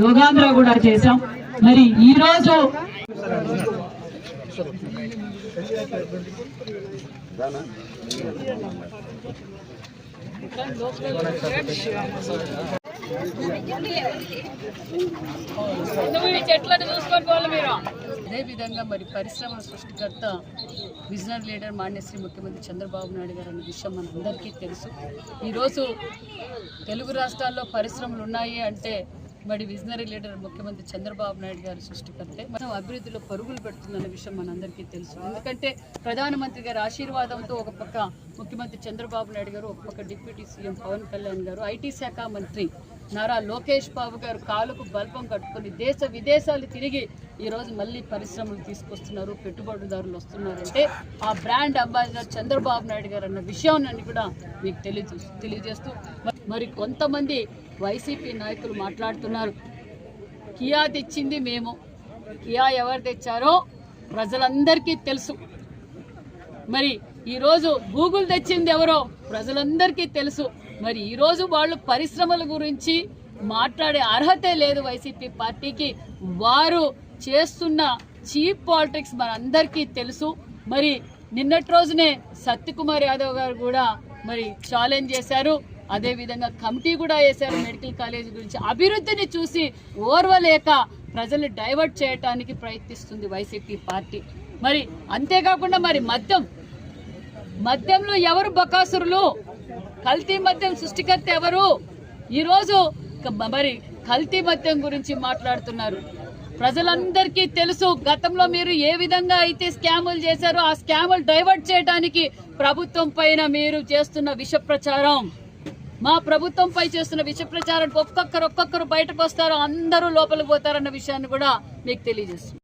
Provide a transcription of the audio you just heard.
యోగాంధ్ర కూడా చేశాం. మరి ఈ రోజు అదేవిధంగా మరి పరిశ్రమల సృష్టికర్త విజనరీ లీడర్ మాన్యశ్రీ ముఖ్యమంత్రి చంద్రబాబు నాయుడు గారు అనే విషయం మనందరికీ తెలుసు. ఈరోజు తెలుగు రాష్ట్రాల్లో పరిశ్రమలు ఉన్నాయి అంటే మరి విజనరీ లీడర్ ముఖ్యమంత్రి చంద్రబాబు నాయుడు గారి సృష్టికర్తే. మనం అభివృద్ధిలో పరుగులు పెడుతుందన్న విషయం మనందరికీ తెలుసు. ఎందుకంటే ప్రధానమంత్రి గారి ఆశీర్వాదంతో ఒక పక్క ముఖ్యమంత్రి చంద్రబాబు నాయుడు గారు ఒక పక్క డిప్యూటీ సీఎం పవన్ కళ్యాణ్ గారు ఐటీ శాఖ మంత్రి నారా లోకేష్ బాబు గారు కాలుకు బల్పం కట్టుకొని దేశ విదేశాలు తిరిగి ఈరోజు మళ్ళీ పరిశ్రమలు తీసుకొస్తున్నారు పెట్టుబడిదారులు వస్తున్నారంటే ఆ బ్రాండ్ అంబాసిడర్ చంద్రబాబు నాయుడు గారు అన్న విషయాన్ని కూడా మీకు తెలియజేస్తూ తెలియజేస్తూ మరి కొంతమంది వైసీపీ నాయకులు మాట్లాడుతున్నారు. కియా తెచ్చింది మేము. కియా ఎవరు తెచ్చారో ప్రజలందరికీ తెలుసు. మరి ఈరోజు గూగుల్ తెచ్చింది ఎవరో ప్రజలందరికీ తెలుసు. మరి ఈరోజు వాళ్ళు పరిశ్రమల గురించి మాట్లాడే అర్హతే లేదు వైసీపీ పార్టీకి. వారు చేస్తున్న చీప్ పాలిటిక్స్ మనందరికీ తెలుసు. మరి నిన్నటి రోజునే సత్యకుమార్ యాదవ్ గారు కూడా మరి ఛాలెంజ్ చేశారు. అదేవిధంగా కమిటీ కూడా వేశారు మెడికల్ కాలేజ్ గురించి. అభివృద్ధిని చూసి ఓర్వలేక ప్రజల్ని డైవర్ట్ చేయటానికి ప్రయత్నిస్తుంది వైసీపీ పార్టీ. మరి అంతేకాకుండా మరి మద్యం. మద్యంలో ఎవరు బకాసురులు? కల్తీ మద్యం సృష్టికర్త ఎవరు? ఈరోజు మరి కల్తీ మద్యం గురించి మాట్లాడుతున్నారు. ప్రజలందరికీ తెలుసు గతంలో మీరు ఏ విధంగా అయితే స్కాములు చేశారో ఆ స్కాములు డైవర్ట్ చేయడానికి ప్రభుత్వం పైన మీరు చేస్తున్న విష ప్రచారం మా ప్రభుత్వంపై చేస్తున్న విష ప్రచారం ఒక్కొక్కరు ఒక్కొక్కరు బయటకు వస్తారు అందరూ లోపలికి పోతారన్న విషయాన్ని కూడా మీకు తెలియజేస్తుంది